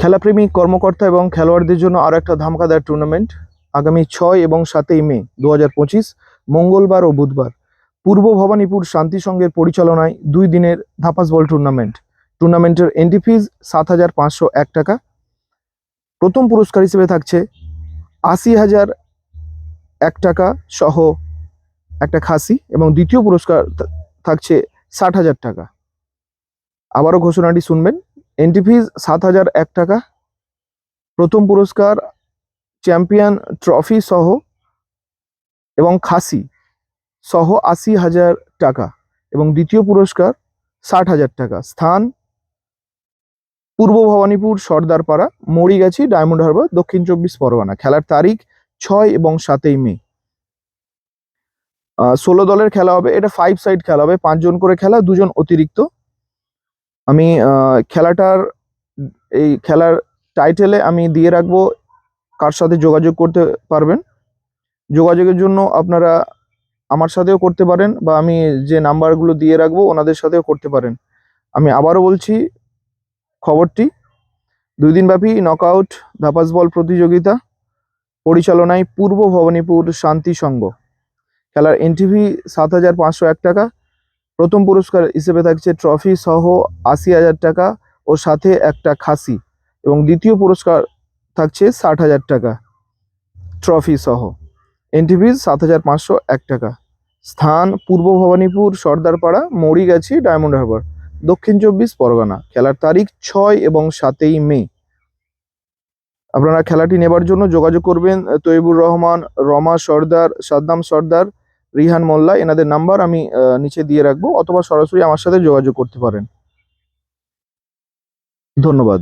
খেলাপ্রেমী কর্মকর্তা এবং খেলোয়াড়দের জন্য আরও একটা ধামাকাদার টুর্নামেন্ট আগামী ছয় এবং সাতই মে দু হাজার পঁচিশ, মঙ্গলবার ও বুধবার। পূর্ব ভবানীপুর শান্তি সংঘের পরিচালনায় দুই দিনের ধাপাস বল টুর্নামেন্ট টুর্নামেন্টের এন্ট্রি ফিজ সাত হাজার পাঁচশো এক টাকা। প্রথম পুরস্কার হিসেবে থাকছে আশি হাজার এক টাকা সহ একটা খাসি এবং দ্বিতীয় পুরস্কার থাকছে ষাট হাজার টাকা। আবারও ঘোষণাটি শুনবেন। এন্ট্রি ফিজ সাত হাজার এক টাকা। প্রথম পুরস্কার চ্যাম্পিয়ন ট্রফি সহ এবং খাসি সহ আশি হাজার টাকা এবং দ্বিতীয় পুরস্কার, ষাট হাজার টাকা। স্থান, পূর্ব ভবানীপুর, সর্দারপাড়া, মরিগাছি, ডায়মন্ড হারবার, দক্ষিণ চব্বিশ পরগনা। খেলার তারিখ ছয় এবং সাতই মে। ষোলো দলের খেলা হবে। এটা ফাইভ সাইড খেলা হবে। পাঁচজন করে খেলা, দুজন অতিরিক্ত। আমি খেলাটার, এই খেলার টাইটেলে আমি দিয়ে রাখব, কার সাথে যোগাযোগ করতে পারবেন। যোগাযোগের জন্য আপনারা আমার সাথেও করতে পারেন বা আমি যে নাম্বারগুলো দিয়ে রাখব, ওনাদের সাথেও করতে পারেন। আমি আবারও বলছি, খবরটি দুই দিনব্যাপী নকআউট ধাপাস বল প্রতিযোগিতা, পরিচালনায় পূর্ব ভবানীপুর শান্তি সংঘ। খেলার এনটিভি সাত হাজার পাঁচশো এক টাকা প্রথম পুরস্কার হিসেবে থাকছে ট্রফি সহ আশি হাজার টাকা ও সাথে একটা খাসি এবং দ্বিতীয় পুরস্কার থাকছে ষাট হাজার টাকা ট্রফি সহ। এনটিভি সাত হাজার পাঁচশো এক টাকা। স্থান পূর্ব ভবানীপুর, সর্দারপাড়া, মরিগাছি, ডায়মন্ড হারবার। দক্ষিণ চব্বিশ, পরগনা। খেলার তারিখ ছয় এবং সাতই মে। আপনারা খেলাটি নেবার জন্য যোগাযোগ করবেন তৈবুর রহমান, রমা সর্দার, সাদ্দাম সর্দার রিহান মোল্লা, এনাদের নাম্বার আমি নিচে দিয়ে রাখব, অথবা সরাসরি আমার সাথে যোগাযোগ করতে পারেন। ধন্যবাদ।